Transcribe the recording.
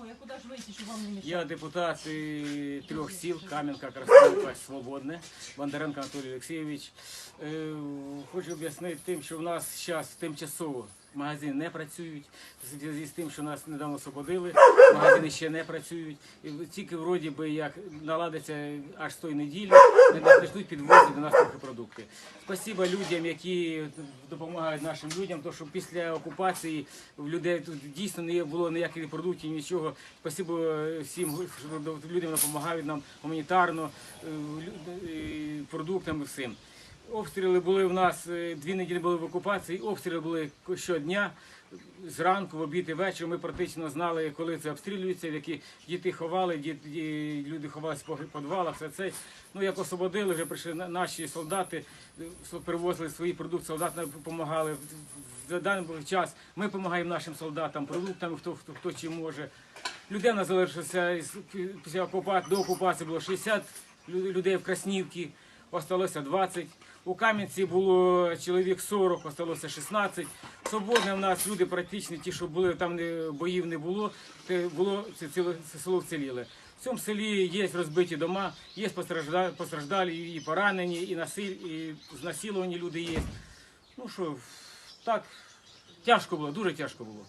Ой, я куди ж вийти, щоб вам не мішати? Я депутат трьох сіл Кам'янка, Краснівка, Свободне, Бондаренко Анатолій Олексійович. Е, Хочу об'яснити тим, що в нас зараз тимчасово магазини не працюють. В зв'язку з тим, що нас недавно освободили, магазини ще не працюють. І тільки вроді би як наладиться аж з тої неділі, не почнуть підвозити до нас трохи продукти. Спасибо людям, які допомагають нашим людям, тому що після окупації в людей тут дійсно не було ніяких продуктів, нічого. Спасибо всім, що людям допомагають нам гуманітарно, е, е, продуктами всім. Обстріли були в нас е, дві неділі були в окупації. Обстріли були щодня. Зранку, в обід і вечір ми практично знали, коли це обстрілюється, які діти ховали, діт- ді- люди ховалися по підвалах, все це. Ну як освободили, вже прийшли наші солдати, е, привозили свої продукти, солдати нам допомагали. В даний час ми допомагаємо нашим солдатам продуктами, хто хто, хто чим може. Нас залишилося після окупації, до окупації було 60 людей в Краснівці, осталося 20. У Кам'янці було чоловік 40, осталося 16. Свободне в нас люди практично ті, що були, там не, боїв не було, це було це, ціле, це село вціліле. В цьому селі є розбиті дома, є постраждалі, постраждалі і поранені, і насиль, і знасилувані люди є. Ну що, так, тяжко було, дуже тяжко було.